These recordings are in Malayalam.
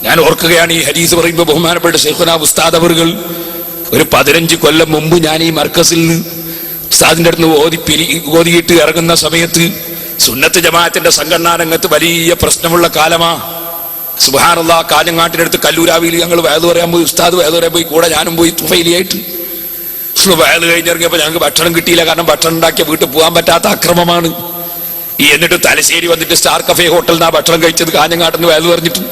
ഞാൻ ഓർക്കുകയാണ് ഈ ഹരീസ് പറയുമ്പോൾ ബഹുമാനപ്പെട്ട ഷെയ്ഖുന ഉസ്താദ് അവറുകൾ ഒരു പതിനഞ്ച് കൊല്ലം മുമ്പ് ഞാൻ ഈ മർക്കസിൽ നിന്ന് ഉസ്താദിന്റെ അടുത്ത് ഓതി പിരി ഓതിയിട്ട് ഇറങ്ങുന്ന സമയത്ത് സുന്നത്ത് ജമാഅത്തിന്റെ സംഘടനാ രംഗത്ത് വലിയ പ്രശ്നമുള്ള കാലമാ. സുബാനുള്ള കാഞ്ഞങ്ങാട്ടിനടുത്ത് കല്ലൂരാവിയിൽ ഞങ്ങൾ വേദ പറയാൻ പോയി ഉസ്താദ് വേദ പറയാൻ പോയി കൂടെ ഞാനും പോയി തുഫയിലിയായിട്ട് വയത് കഴിഞ്ഞിറങ്ങിയപ്പോൾ ഞങ്ങൾക്ക് ഭക്ഷണം കിട്ടിയില്ല കാരണം ഭക്ഷണം ഉണ്ടാക്കിയ വീട്ടിൽ പോകാൻ പറ്റാത്ത അക്രമമാണ്. ഈ എന്നിട്ട് തലശ്ശേരി വന്നിട്ട് സ്റ്റാർ കഫേ ഹോട്ടലിൽ നിന്നാണ് ഭക്ഷണം കഴിച്ചത് കാഞ്ഞങ്ങാട്ടിൽ നിന്ന് വയത് പറഞ്ഞിട്ട്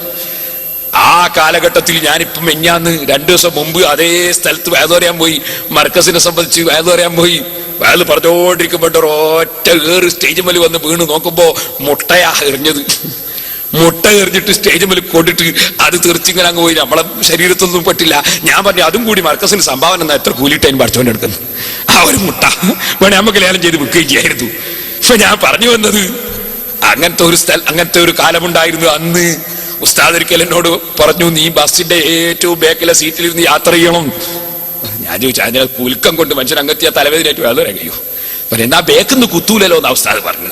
ആ കാലഘട്ടത്തിൽ ഞാനിപ്പം മെഞ്ഞാന്ന് രണ്ടു ദിവസം മുമ്പ് അതേ സ്ഥലത്ത് വേദ പറയാൻ പോയി. മർക്കസിനെ സംബന്ധിച്ച് വേദ പറയാൻ പോയി വേദ പറഞ്ഞുകൊണ്ടിരിക്കുമ്പോൾ ഒറ്റ ഏറ് സ്റ്റേജ് മേൽ വന്ന് വീണ് നോക്കുമ്പോ മുട്ടയാ എറിഞ്ഞത്. മുട്ട എറിഞ്ഞിട്ട് സ്റ്റേജ് മേൽ കൊണ്ടിട്ട് അത് തെറിച്ചിങ്ങനെ അങ്ങ് പോയി. നമ്മളെ ശരീരത്തൊന്നും പറ്റില്ല ഞാൻ പറഞ്ഞു അതും കൂടി മർക്കസിന് സംഭാവന എന്നാ എത്ര കൂലിട്ടതിന് പഠിച്ചോണ്ട് എടുക്കുന്നു ആ ഒരു മുട്ട വേണേ നമുക്ക് ലേലം ചെയ്ത് വിൽക്കുകയും ചെയ്യായിരുന്നു. ഇപ്പൊ ഞാൻ പറഞ്ഞു വന്നത് അങ്ങനത്തെ ഒരു സ്ഥലം അങ്ങനത്തെ ഒരു കാലമുണ്ടായിരുന്നു അന്ന്. ഉസ്താദ് ഒരിക്കൽ എന്നോട് പറഞ്ഞു നീ ബസ്സിന്റെ ഏറ്റവും ബാക്കിലെ സീറ്റിലിരുന്ന് യാത്ര ചെയ്യണം. ഞാൻ ചോദിച്ചു അതിനെ കുൽക്കം കൊണ്ട് മനുഷ്യൻ അങ്ങെത്തിയ തലവേദനയായിട്ട് വേറെ കഴിയൂ. പറഞ്ഞു എന്നാ ബേക്കിന്ന് കുത്തൂലല്ലോ എന്നാ ഉസ്താദ് പറഞ്ഞു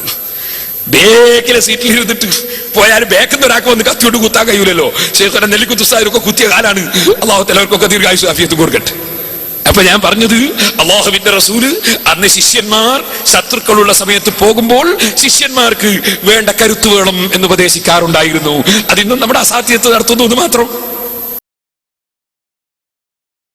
ബേക്കിലെ സീറ്റിൽ ഇരുന്നിട്ട് പോയാൽ ബേക്കിന്ന് ഒരാൾക്ക് വന്ന് കത്തിയോട്ട് കുത്താൻ കഴിയൂലല്ലോ. ശേഖരൻ നെല്ലിക്കുത്ത് ഉസ്താദിനൊക്കെ കുത്തിയ കാലാണ്. അള്ളാഹു തലവർക്കൊക്കെ ദീർഘായുസ് അഫിയത്ത് കൊടുക്കട്ടെ. അപ്പൊ ഞാൻ പറഞ്ഞത് അള്ളാഹുവിന്റെ റസൂൽ അന്ന് ശിഷ്യന്മാർ ശത്രുക്കളുള്ള സമയത്ത് പോകുമ്പോൾ ശിഷ്യന്മാർക്ക് വേണ്ട കരുത്ത് വേണം എന്ന് ഉപദേശിക്കാറുണ്ടായിരുന്നു. അതിന്നും നമ്മുടെ അസാധ്യത നടത്തുന്നു എന്ന് മാത്രം.